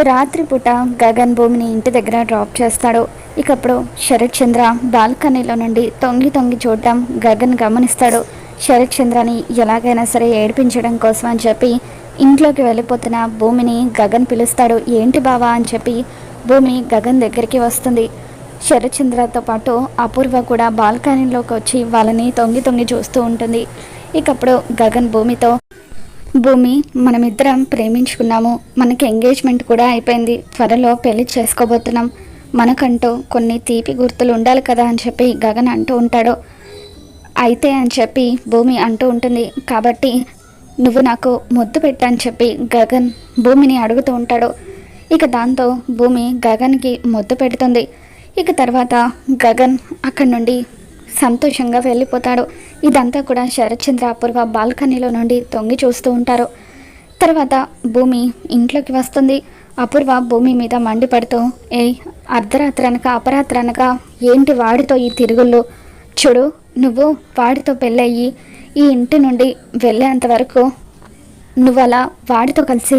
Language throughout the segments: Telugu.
రాత్రిపూట గగన్ భూమిని ఇంటి దగ్గర డ్రాప్ చేస్తాడు. ఇకప్పుడు శరత్ చంద్ర బాల్కనీలో నుండి తొంగి తొంగి చూడటం గగన్ గమనిస్తాడు. శరత్ చంద్రని ఎలాగైనా సరే ఏడిపించడం కోసం అని చెప్పి ఇంట్లోకి వెళ్ళిపోతున్న భూమిని గగన్ పిలుస్తాడు. ఏంటి బావా? అని చెప్పి భూమి గగన్ దగ్గరికి వస్తుంది. శరత్చంద్రతో పాటు అపూర్వ కూడా బాల్కనీలోకి వచ్చి వాళ్ళని తొంగి తొంగి చూస్తూ ఉంటుంది. ఇకప్పుడు గగన్ భూమితో భూమి మనమిద్దరం ప్రేమించుకున్నాము. మనకి ఎంగేజ్మెంట్ కూడా అయిపోయింది. త్వరలో పెళ్ళి చేసుకోబోతున్నాం. మనకంటూ కొన్ని తీపి గుర్తులు ఉండాలి కదా అని చెప్పి గగన్ అంటూ ఉంటాడు. అయితే అని చెప్పి భూమి అంటూ ఉంటుంది. కాబట్టి నువ్వు నాకు ముద్దు పెట్టని చెప్పి గగన్ భూమిని అడుగుతూ ఉంటాడు. ఇక దాంతో భూమి గగన్కి ముద్దు పెడుతుంది. ఇక తర్వాత గగన్ అక్కడి నుండి సంతోషంగా వెళ్ళిపోతాడు. ఇదంతా కూడా శరత్చంద్ర అపూర్వ బాల్కనీలో నుండి తొంగి చూస్తూ ఉంటారు. తర్వాత భూమి ఇంట్లోకి వస్తుంది. అపూర్వ భూమి మీద మండిపడుతూ ఏ అర్ధరాత్రి అనక అపరాత్రి ఏంటి వాడితో ఈ తిరుగుళ్ళు? చూడు నువ్వు వాడితో పెళ్ళయ్యి ఈ ఇంటి నుండి వెళ్ళేంత వరకు నువ్వు అలా వాడితో కలిసి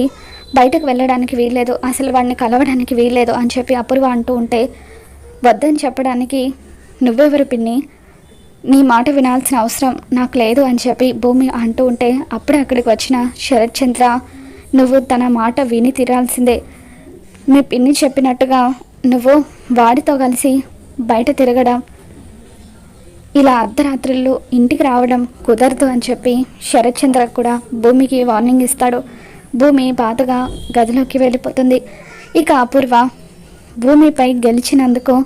బయటకు వెళ్ళడానికి వీల్లేదు. అసలు వాడిని కలవడానికి వీల్లేదు అని చెప్పి అపూర్వ అంటూ ఉంటే వద్దని చెప్పడానికి నువ్వెవరు పిన్ని? నీ మాట వినాల్సిన అవసరం నాకు లేదు అని చెప్పి భూమి అంటూ ఉంటే అప్పుడే అక్కడికి వచ్చిన శరత్ చంద్ర నువ్వు తన మాట విని తీరాల్సిందే. మీ పిన్ని చెప్పినట్టుగా నువ్వు వాడితో కలిసి బయట తిరగడం ఇలా అర్ధరాత్రులు ఇంటికి రావడం కుదరదు అని చెప్పి శరత్ చంద్ర కూడా భూమికి వార్నింగ్ ఇస్తాడు. భూమి బాధగా గదిలోకి వెళ్ళిపోతుంది. ఇక అపూర్వ భూమిపై గెలిచినందుకు